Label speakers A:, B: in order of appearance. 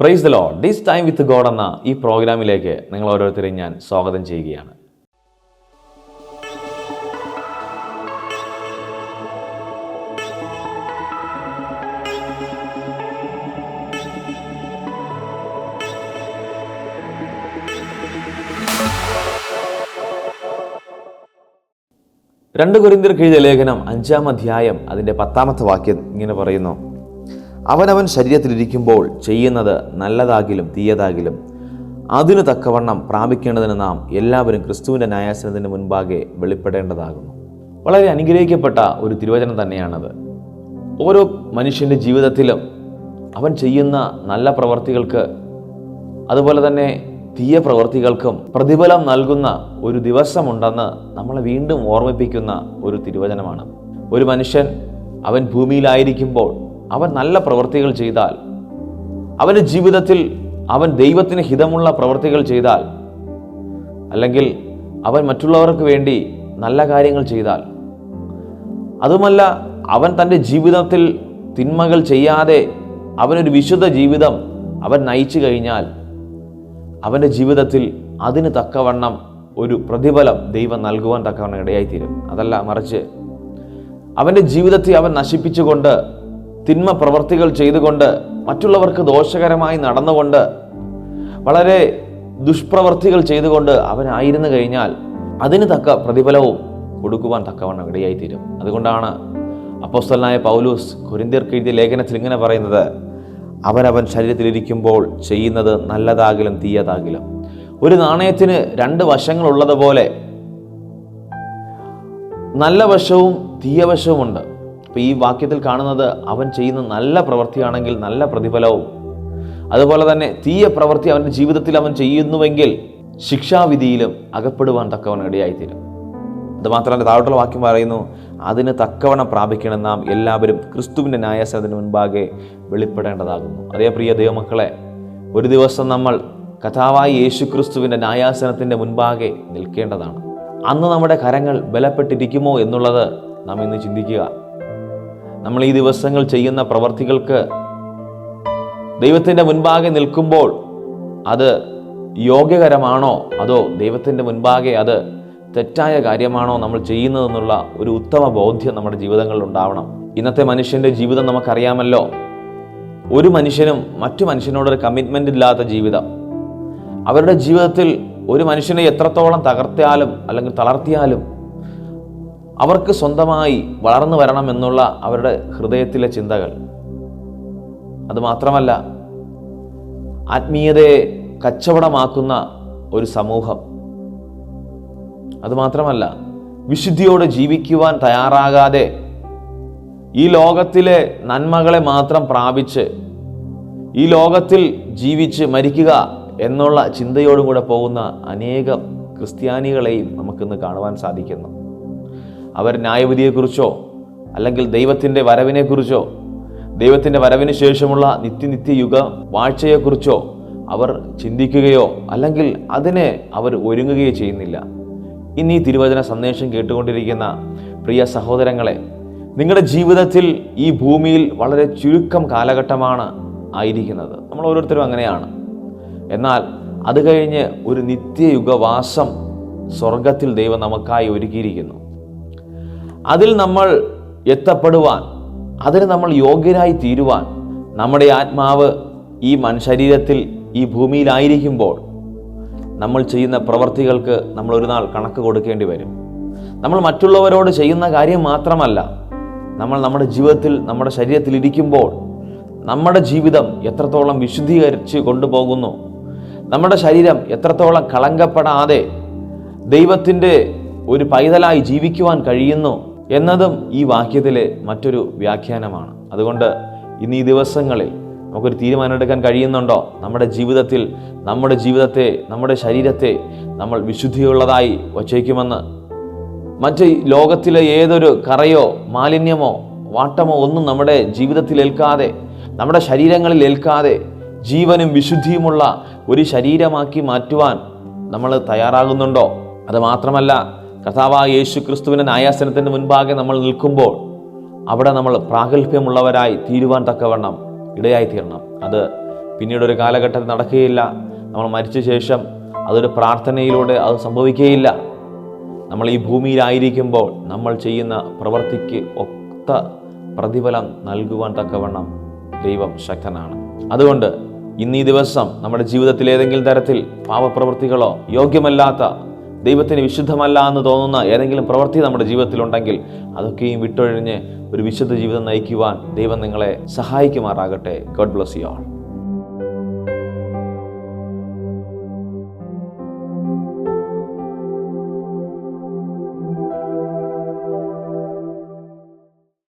A: Praise the Lord this time with God എന്ന ഈ പ്രോഗ്രാമിലേക്ക് നിങ്ങൾ ഓരോരുത്തരെയും ഞാൻ സ്വാഗതം ചെയ്യുകയാണ്. രണ്ട് കുരിന്തിർ എഴുതിയ ലേഖനം അഞ്ചാം അധ്യായം അതിന്റെ പത്താമത്തെ വാക്യം ഇങ്ങനെ പറയുന്നു. അവനവൻ ശരീരത്തിലിരിക്കുമ്പോൾ ചെയ്യുന്നത് നല്ലതാകിലും തീയതാകിലും അതിനു തക്കവണ്ണം പ്രാപിക്കേണ്ടതിന് നാം എല്ലാവരും ക്രിസ്തുവിന്റെ ന്യായാസനത്തിന് മുൻപാകെ വെളിപ്പെടേണ്ടതാകുന്നു. വളരെ അനുഗ്രഹിക്കപ്പെട്ട ഒരു തിരുവചനം തന്നെയാണത്. ഓരോ മനുഷ്യന്റെ ജീവിതത്തിലും അവൻ ചെയ്യുന്ന നല്ല പ്രവർത്തികൾക്ക് അതുപോലെ തന്നെ തീയ പ്രവർത്തികൾക്കും പ്രതിഫലം നൽകുന്ന ഒരു ദിവസമുണ്ടെന്ന് നമ്മളെ വീണ്ടും ഓർമ്മിപ്പിക്കുന്ന ഒരു തിരുവചനമാണ്. ഒരു മനുഷ്യൻ അവൻ ഭൂമിയിലായിരിക്കുമ്പോൾ അവൻ നല്ല പ്രവൃത്തികൾ ചെയ്താൽ അവന്റെ ജീവിതത്തിൽ അവൻ ദൈവത്തിന് ഹിതമുള്ള പ്രവൃത്തികൾ ചെയ്താൽ അല്ലെങ്കിൽ അവൻ മറ്റുള്ളവർക്ക് വേണ്ടി നല്ല കാര്യങ്ങൾ ചെയ്താൽ. അതുമല്ല അവൻ തന്റെ ജീവിതത്തിൽ തിന്മകൾ ചെയ്യാതെ അവനൊരു വിശുദ്ധ ജീവിതം അവൻ നയിച്ചു കഴിഞ്ഞാൽ അവന്റെ ജീവിതത്തിൽ അതിന് തക്കവണ്ണം ഒരു പ്രതിഫലം ദൈവം നൽകുവാൻ തക്കവണ്ണം ഇടയായിത്തീരും. അതല്ല മറിച്ച് അവന്റെ ജീവിതത്തെ അവൻ നശിപ്പിച്ചുകൊണ്ട് തിന്മ പ്രവർത്തികൾ ചെയ്തുകൊണ്ട് മറ്റുള്ളവർക്ക് ദോഷകരമായി നടന്നുകൊണ്ട് വളരെ ദുഷ്പ്രവർത്തികൾ ചെയ്തുകൊണ്ട് അവനായിരുന്നു കഴിഞ്ഞാൽ അതിന് തക്ക പ്രതിഫലവും കൊടുക്കുവാൻ തക്കവണ്ണം ഇടയായിത്തീരും. അതുകൊണ്ടാണ് അപ്പോസ്തലനായ പൗലൂസ് കൊരിന്തിയർക്ക് എഴുതിയ ലേഖനത്തിൽ ഇങ്ങനെ പറയുന്നത് അവനവൻ ശരീരത്തിലിരിക്കുമ്പോൾ ചെയ്യുന്നത് നല്ലതാകിലും തീയതാകിലും. ഒരു നാണയത്തിന് രണ്ട് വശങ്ങളുള്ളതുപോലെ നല്ല വശവും തീയ വശവുമുണ്ട് അപ്പോൾ ഈ വാക്യത്തിൽ കാണുന്നത് അവൻ ചെയ്യുന്ന നല്ല പ്രവൃത്തിയാണെങ്കിൽ നല്ല പ്രതിഫലവും. അതുപോലെ തന്നെ തീയ പ്രവൃത്തി അവന്റെ ജീവിതത്തിൽ അവൻ ചെയ്യുന്നുവെങ്കിൽ ശിക്ഷാവിധിയിലും അകപ്പെടുവാൻ തക്കവൻ ഇടയായിത്തീരും. അത് മാത്രമല്ല താഴോട്ടുള്ള വാക്യം പറയുന്നു അതിന് തക്കവണ്ണം പ്രാപിക്കണം നാം എല്ലാവരും ക്രിസ്തുവിന്റെ ന്യായാസനത്തിന് മുൻപാകെ വെളിപ്പെടേണ്ടതാകുന്നു. അതേ പ്രിയ ദൈവമക്കളെ ഒരു ദിവസം നമ്മൾ കഥാവായി യേശു ക്രിസ്തുവിന്റെ ന്യായാസനത്തിന്റെ മുൻപാകെ നിൽക്കേണ്ടതാണ്. അന്ന് നമ്മുടെ കരങ്ങൾ ബലപ്പെട്ടിരിക്കുമോ എന്നുള്ളത് നാം ഇന്ന് ചിന്തിക്കുക. നമ്മൾ ഈ ദിവസങ്ങൾ ചെയ്യുന്ന പ്രവർത്തികൾക്ക് ദൈവത്തിന്റെ മുൻപാകെ നിൽക്കുമ്പോൾ അത് യോഗ്യകരമാണോ? അതോ ദൈവത്തിന്റെ മുൻപാകെ അത് തെറ്റായ കാര്യമാണോ നമ്മൾ ചെയ്യുന്നതെന്നുള്ള ഒരു ഉത്തമ ബോധ്യം നമ്മുടെ ജീവിതങ്ങളിൽ ഉണ്ടാവണം. ഇന്നത്തെ മനുഷ്യന്റെ ജീവിതം നമുക്കറിയാമല്ലോ. ഒരു മനുഷ്യനും മറ്റു മനുഷ്യനോടൊരു കമ്മിറ്റ്മെന്റ് ഇല്ലാത്ത ജീവിതം. അവരുടെ ജീവിതത്തിൽ ഒരു മനുഷ്യനെ എത്രത്തോളം തകർത്തിയാലും അല്ലെങ്കിൽ തളർത്തിയാലും അവർക്ക് സ്വന്തമായി വളർന്നു വരണം എന്നുള്ള അവരുടെ ഹൃദയത്തിലെ ചിന്തകൾ. അതുമാത്രമല്ല ആത്മീയതയെ കച്ചവടമാക്കുന്ന ഒരു സമൂഹം. അതുമാത്രമല്ല വിശുദ്ധിയോടെ ജീവിക്കുവാൻ തയ്യാറാകാതെ ഈ ലോകത്തിലെ നന്മകളെ മാത്രം പ്രാപിച്ച് ഈ ലോകത്തിൽ ജീവിച്ച് മരിക്കുക എന്നുള്ള ചിന്തയോടും കൂടെ പോകുന്ന അനേകം ക്രിസ്ത്യാനികളെയും നമുക്കിന്ന് കാണുവാൻ സാധിക്കുന്നു. അവർ ന്യായവിധിയെക്കുറിച്ചോ അല്ലെങ്കിൽ ദൈവത്തിന്റെ വരവിനെക്കുറിച്ചോ ദൈവത്തിന്റെ വരവിന് ശേഷമുള്ള നിത്യനിത്യ യുഗ വാഴ്ചയെക്കുറിച്ചോ അവർ ചിന്തിക്കുകയോ അല്ലെങ്കിൽ അതിനെ അവർ ഒരുങ്ങുകയോ ചെയ്യുന്നില്ല. ഇനി ഈ തിരുവചന സന്ദേശം കേട്ടുകൊണ്ടിരിക്കുന്ന പ്രിയ സഹോദരങ്ങളെ നിങ്ങളുടെ ജീവിതത്തിൽ ഈ ഭൂമിയിൽ വളരെ ചുരുക്കം കാലഘട്ടമാണ് ആയിരിക്കുന്നത്. നമ്മൾ ഓരോരുത്തരും അങ്ങനെയാണ്. എന്നാൽ അത് കഴിഞ്ഞ് ഒരു നിത്യയുഗവാസം സ്വർഗത്തിൽ ദൈവം നമുക്കായി ഒരുക്കിയിരിക്കുന്നു. അതിൽ നമ്മൾ എത്തപ്പെടുവാൻ അതിന് നമ്മൾ യോഗ്യരായി തീരുവാൻ നമ്മുടെ ആത്മാവ് ഈ മൺശരീരത്തിൽ ഈ ഭൂമിയിലായിരിക്കുമ്പോൾ നമ്മൾ ചെയ്യുന്ന പ്രവർത്തികൾക്ക് നമ്മൾ ഒരു നാൾ കണക്ക് കൊടുക്കേണ്ടി വരും. നമ്മൾ മറ്റുള്ളവരോട് ചെയ്യുന്ന കാര്യം മാത്രമല്ല നമ്മൾ നമ്മുടെ ജീവിതത്തിൽ നമ്മുടെ ശരീരത്തിൽ ഇരിക്കുമ്പോൾ നമ്മുടെ ജീവിതം എത്രത്തോളം വിശുദ്ധീകരിച്ച് കൊണ്ടുപോകുന്നു നമ്മുടെ ശരീരം എത്രത്തോളം കളങ്കപ്പെടാതെ ദൈവത്തിന്റെ ഒരു പൈതലായി ജീവിക്കുവാൻ കഴിയുന്നു എന്നതും ഈ വാക്യത്തിലെ മറ്റൊരു വ്യാഖ്യാനമാണ്. അതുകൊണ്ട് ഇന്ന് ഈ ദിവസങ്ങളിൽ നമുക്കൊരു തീരുമാനമെടുക്കാൻ കഴിയുന്നുണ്ടോ? നമ്മുടെ ജീവിതത്തിൽ നമ്മുടെ ജീവിതത്തെ നമ്മുടെ ശരീരത്തെ നമ്മൾ വിശുദ്ധിയുള്ളതായി വച്ചേക്കുമെന്ന്. മറ്റ് ലോകത്തിലെ ഏതൊരു കറയോ മാലിന്യമോ വാട്ടമോ ഒന്നും നമ്മുടെ ജീവിതത്തിൽ ഏൽക്കാതെ നമ്മുടെ ശരീരങ്ങളിൽ ഏൽക്കാതെ ജീവനും വിശുദ്ധിയുമുള്ള ഒരു ശരീരമാക്കി മാറ്റുവാൻ നമ്മൾ തയ്യാറാകുന്നുണ്ടോ? അത് മാത്രമല്ല കഥാവായ യേശു ക്രിസ്തുവിന്റെ ന്യായാസനത്തിന്റെ മുൻപാകെ നമ്മൾ നിൽക്കുമ്പോൾ അവിടെ നമ്മൾ പ്രാഗൽഭ്യമുള്ളവരായി തീരുവാൻ തക്കവണ്ണം ഇടയായി തീരണം അത് പിന്നീട് ഒരു കാലഘട്ടത്തിൽ നടക്കുകയില്ല. നമ്മൾ മരിച്ച ശേഷം അതൊരു പ്രാർത്ഥനയിലൂടെ അത് സംഭവിക്കുകയില്ല. നമ്മൾ ഈ ഭൂമിയിലായിരിക്കുമ്പോൾ നമ്മൾ ചെയ്യുന്ന പ്രവൃത്തിക്ക് ഒത്ത പ്രതിഫലം നൽകുവാൻ തക്കവണ്ണം ദൈവം ശക്തനാണ്. അതുകൊണ്ട് ഇന്ന് ദിവസം നമ്മുടെ ജീവിതത്തിൽ ഏതെങ്കിലും തരത്തിൽ പാപപ്രവൃത്തികളോ യോഗ്യമല്ലാത്ത ദൈവത്തിന് വിശുദ്ധമല്ല എന്ന് തോന്നുന്ന ഏതെങ്കിലും പ്രവൃത്തി നമ്മുടെ ജീവിതത്തിലുണ്ടെങ്കിൽ അതൊക്കെയും വിട്ടൊഴിഞ്ഞ് ഒരു വിശുദ്ധ ജീവിതം നയിക്കുവാൻ ദൈവം നിങ്ങളെ സഹായിക്കുമാറാകട്ടെ. God bless you all